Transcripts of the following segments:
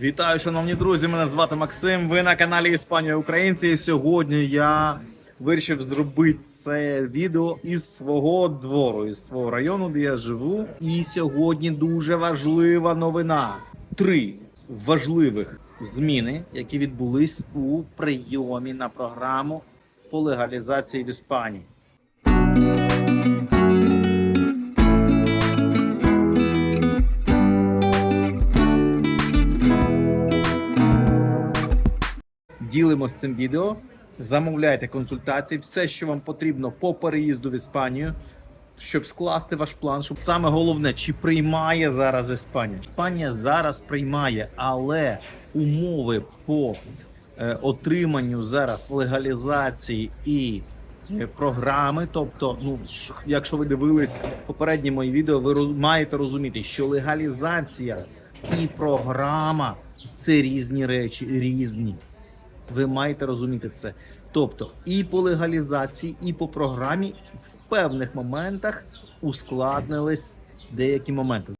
Вітаю, шановні друзі! Мене звати Максим. Ви на каналі Іспанія Українці. І сьогодні я вирішив зробити це відео із свого двору, із свого району, де я живу. І сьогодні дуже важлива новина. Три важливих зміни, які відбулись у прийомі на програму по легалізації в Іспанії. Ділимось цим відео. Замовляйте консультації, все, що вам потрібно по переїзду в Іспанію, щоб скласти ваш план. Щоб саме головне, чи приймає зараз Іспанія. Іспанія зараз приймає, але умови по е, отриманню зараз легалізації і е, програми. Тобто, ну якщо ви дивились попередні мої відео, ви роз- маєте розуміти, що легалізація і програма це різні речі, різні. Ви маєте розуміти це. Тобто, і по легалізації, і по програмі в певних моментах ускладнились деякі моменти.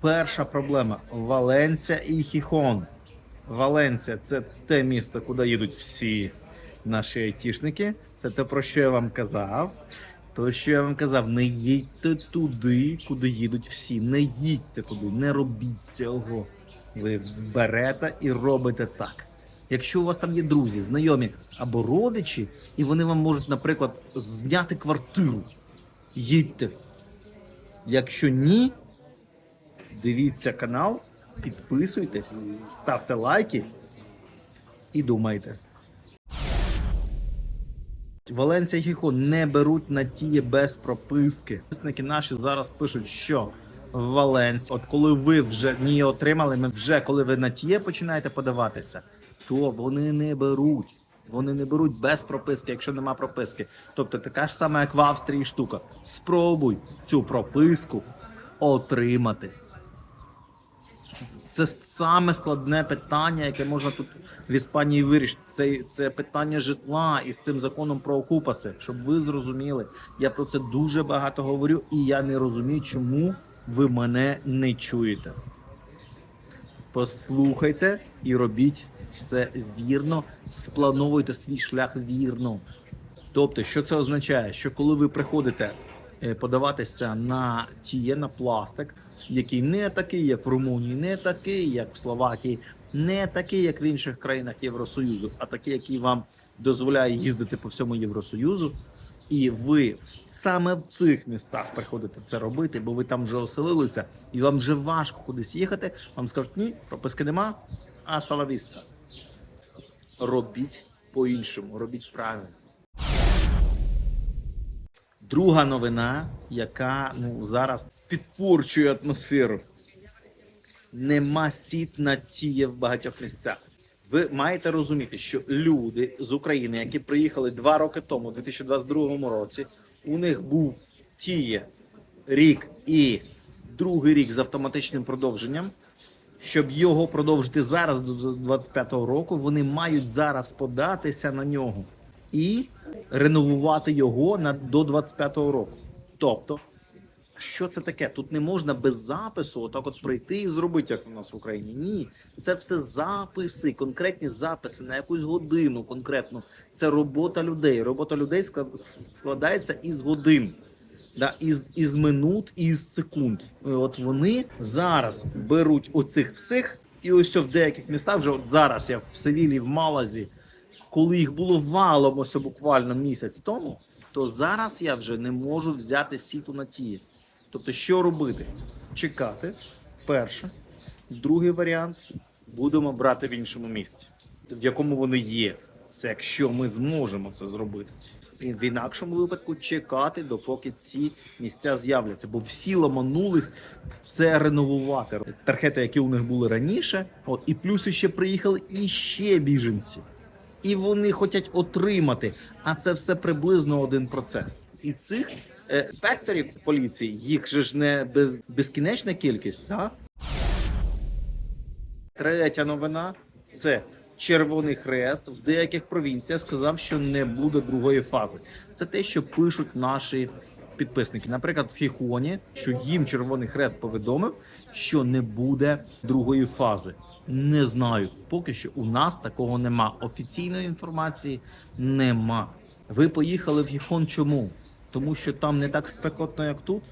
Перша проблема Валенсія і Хіхон. Валенсія це те місто, куди їдуть всі наші айтішники. Це те, про що я вам казав. То, що я вам казав, не їдьте туди, куди їдуть всі. Не їдьте туди, не робіть цього. Ви берете і робите так. Якщо у вас там є друзі, знайомі або родичі, і вони вам можуть, наприклад, зняти квартиру, їдьте. Якщо ні, дивіться канал, підписуйтесь, ставте лайки і думайте. Валенсія і Хіхон не беруть на тіє без прописки. Підписники наші зараз пишуть, що в Валенсії, от коли ви вже ні отримали, ми вже коли ви на тіє починаєте подаватися, то вони не беруть. Вони не беруть без прописки, якщо нема прописки. Тобто така ж сама, як в Австрії штука. Спробуй цю прописку отримати. Це саме складне питання, яке можна тут в Іспанії вирішити. Це, це питання житла і з цим законом про окупаси. Щоб ви зрозуміли, я про це дуже багато говорю, і я не розумію, чому ви мене не чуєте. Послухайте і робіть все вірно, сплановуйте свій шлях вірно. Тобто, що це означає? Що коли ви приходите е, подаватися на тіє на пластик, який не такий, як в Румунії, не такий, як в Словакії, не такий, як в інших країнах Євросоюзу, а такий, який вам дозволяє їздити по всьому Євросоюзу. І ви саме в цих містах приходите це робити, бо ви там вже оселилися, і вам вже важко кудись їхати. Вам скажуть, ні, прописки нема, а салавіста. Робіть по-іншому, робіть правильно. Друга новина, яка ну зараз підпорчує атмосферу. Нема сіт на тіє в багатьох місцях. Ви маєте розуміти, що люди з України, які приїхали два роки тому, у 2022 році, у них був тіє рік і другий рік з автоматичним продовженням. Щоб його продовжити зараз до 25-го року, вони мають зараз податися на нього і реновувати його на до 25-го року. Тобто, що це таке? Тут не можна без запису отак от прийти і зробити, як у нас в Україні. Ні, це все записи, конкретні записи на якусь годину конкретно. Це робота людей. Робота людей склад- складається із годин. Да, із, із минут і із секунд. І От вони зараз беруть оцих всіх, і ось в деяких містах вже от зараз я в Севілі, в Малазі, коли їх було валом ось буквально місяць тому, то зараз я вже не можу взяти сіту на ті. Тобто, що робити? Чекати. Перше. Другий варіант будемо брати в іншому місці, в якому вони є. Це якщо ми зможемо це зробити. І в інакшому випадку чекати, допоки ці місця з'являться, бо всі ламанулись це реновувати. Тархети, які у них були раніше, от і плюс ще приїхали іще біженці і вони хочуть отримати. А це все приблизно один процес. І цих е, інспекторів поліції їх же ж не без, безкінечна кількість. Так? Третя новина це Червоний Хрест в деяких провінціях сказав, що не буде другої фази. Це те, що пишуть наші підписники. Наприклад, в Хіхоні, що їм Червоний Хрест повідомив, що не буде другої фази. Не знаю. Поки що у нас такого нема. Офіційної інформації нема. Ви поїхали в Хіхон чому? Тому що там не так спекотно, як тут.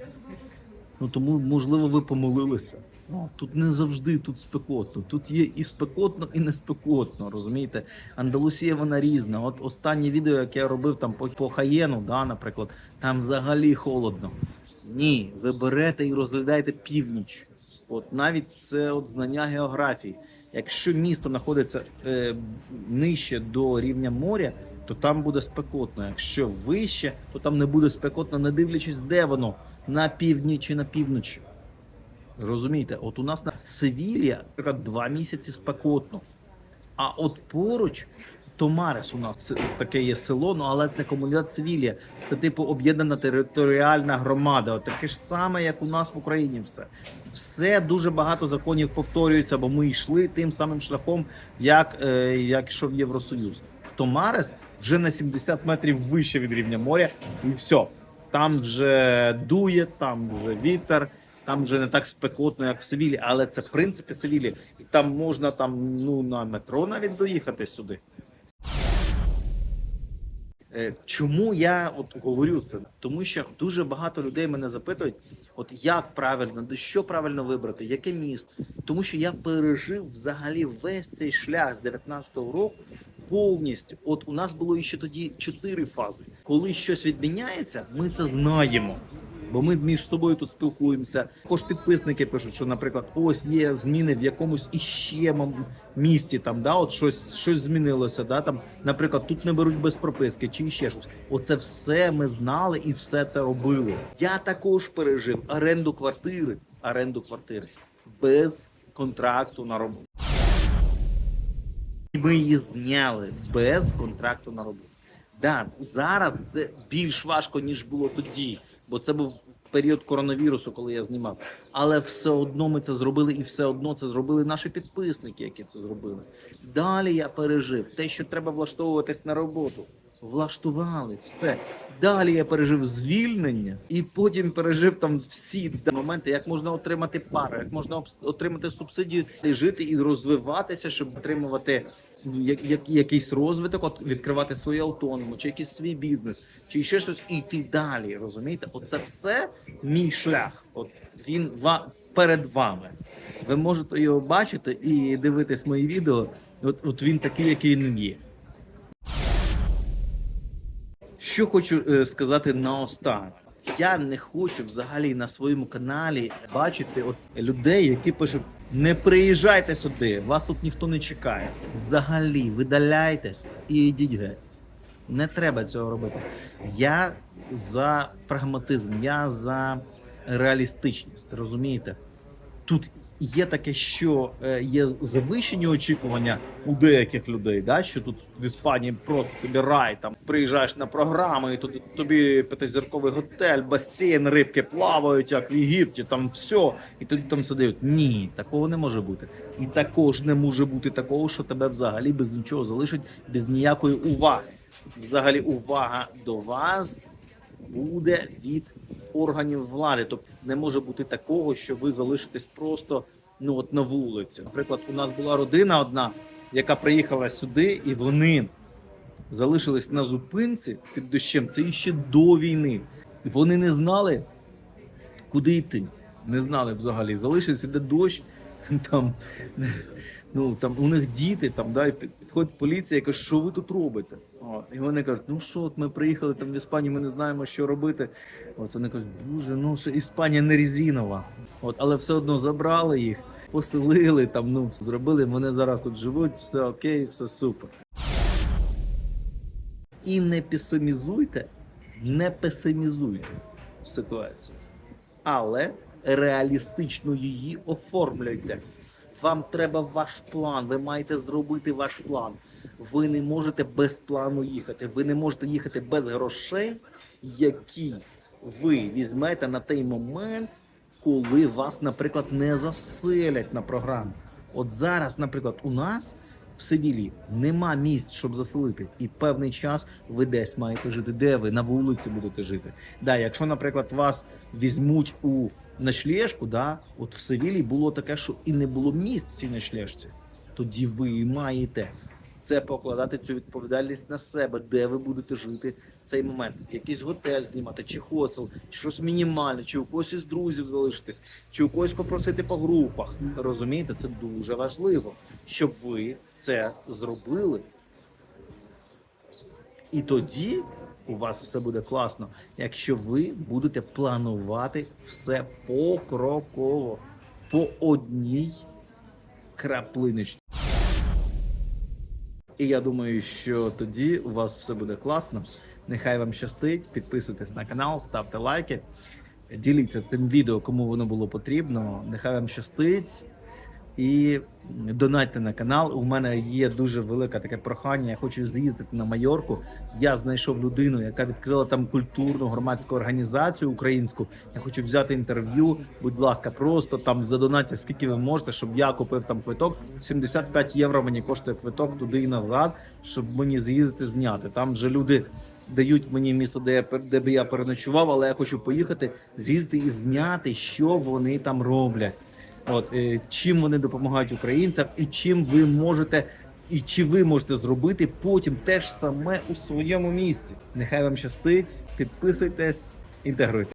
Ну тому, можливо, ви помилилися. Ну, тут не завжди тут спекотно. Тут є і спекотно, і не спекотно. Розумієте? Андалусія вона різна. От останнє відео, яке я робив там по, по Хаєну, да, наприклад, там взагалі холодно. Ні, ви берете і розглядаєте північ. От навіть це от знання географії. Якщо місто знаходиться е, нижче до рівня моря, то там буде спекотно. Якщо вище, то там не буде спекотно, не дивлячись, де воно на півдні чи на півночі. Розумієте, от у нас на Севілія, наприклад, два місяці спекотно. А от поруч Томарес у нас таке є село, ну але це комунітет Севілія. Це типу об'єднана територіальна громада. От таке ж саме, як у нас в Україні. Все все дуже багато законів повторюється, бо ми йшли тим самим шляхом, як, е, як йшов Євросоюз. Томарес вже на 70 метрів вище від рівня моря, і все. Там вже дує, там вже вітер. Там вже не так спекотно, як в Севілі, але це в принципі Севілі. І там можна там ну на метро навіть доїхати сюди. Е, Чому я от говорю це? Тому що дуже багато людей мене запитують, от як правильно, що правильно вибрати, яке місто. Тому що я пережив взагалі весь цей шлях з 19-го року повністю. От у нас було ще тоді чотири фази. Коли щось відміняється, ми це знаємо. Бо ми між собою тут спілкуємося. Також підписники пишуть, що, наприклад, ось є зміни в якомусь іще місті. Там да, от щось щось змінилося. Да, там, наприклад, тут не беруть без прописки чи ще щось. Оце все ми знали і все це робили. Я також пережив оренду квартири, оренду квартири без контракту на роботу. Ми її зняли без контракту на роботу. Да, зараз це більш важко, ніж було тоді, бо це був період коронавірусу, коли я знімав. Але все одно ми це зробили, і все одно це зробили наші підписники, які це зробили. Далі я пережив те, що треба влаштовуватись на роботу. Влаштували все. Далі я пережив звільнення, і потім пережив там всі моменти, як можна отримати пару, як можна отримати субсидію, і жити і розвиватися, щоб отримувати якийсь розвиток, от відкривати свою автоному, чи якийсь свій бізнес, чи ще щось, і йти далі. Розумієте? Оце все мій шлях. От він ва перед вами. Ви можете його бачити і дивитись мої відео. От, от він такий, який він є. Що хочу е, сказати наостанок. Я не хочу взагалі на своєму каналі бачити от людей, які пишуть: не приїжджайте сюди, вас тут ніхто не чекає. Взагалі, видаляйтесь і йдіть геть. Не треба цього робити. Я за прагматизм, я за реалістичність. Розумієте? Тут є таке, що е, є завищені очікування у деяких людей, да, що тут в Іспанії просто тобі рай, там приїжджаєш на програми, і тут тобі п'ятизірковий готель, басейн, рибки плавають, як в Єгипті, там все, і тоді там все дають. Ні, такого не може бути. І також не може бути такого, що тебе взагалі без нічого залишить, без ніякої уваги. Взагалі, увага до вас буде від органів влади. Тобто не може бути такого, що ви залишитесь просто ну от на вулиці. Наприклад, у нас була родина одна, яка приїхала сюди, і вони залишились на зупинці під дощем. Це іще до війни. Вони не знали, куди йти. Не знали взагалі. Залишився де дощ. Там, ну, там у них діти, там, да, і підходить поліція і каже, що ви тут робите? От, і вони кажуть, ну що, от ми приїхали там в Іспанію, ми не знаємо, що робити. От вони кажуть, боже, ну що Іспанія не резинова. От, але все одно забрали їх, поселили, там, ну, зробили, вони зараз тут живуть, все окей, все супер. І не песимізуйте, не песимізуйте ситуацію, але реалістично її оформлюйте. Вам треба ваш план, ви маєте зробити ваш план. Ви не можете без плану їхати. Ви не можете їхати без грошей, які ви візьмете на той момент, коли вас, наприклад, не заселять на програму. От зараз, наприклад, у нас в Севілі нема місць, щоб заселити, і певний час ви десь маєте жити. Де ви на вулиці будете жити? Да, якщо, наприклад, вас візьмуть у ночлежку, да, от в Севілі було таке, що і не було місць в цій ночлежці, тоді ви маєте це покладати цю відповідальність на себе, де ви будете жити в цей момент. Якийсь готель знімати, чи хостел, чи щось мінімальне, чи у когось із друзів залишитись, чи у когось попросити по групах. Розумієте, це дуже важливо, щоб ви це зробили. І тоді у вас все буде класно, якщо ви будете планувати все покроково, по одній краплиночці. І я думаю, що тоді у вас все буде класно. Нехай вам щастить. Підписуйтесь на канал, ставте лайки, діліться тим відео, кому воно було потрібно. Нехай вам щастить. І донатьте на канал. У мене є дуже велике таке прохання. Я хочу з'їздити на Майорку. Я знайшов людину, яка відкрила там культурну громадську організацію українську. Я хочу взяти інтерв'ю. Будь ласка, просто там задонатьте, скільки ви можете, щоб я купив там квиток. 75 євро мені коштує квиток туди і назад, щоб мені з'їздити зняти. Там вже люди. Дають мені місто, де я де би я переночував, але я хочу поїхати, з'їздити і зняти, що вони там роблять. От е, чим вони допомагають українцям, і чим ви можете, і чи ви можете зробити потім те ж саме у своєму місті. Нехай вам щастить, підписуйтесь, інтегруйте.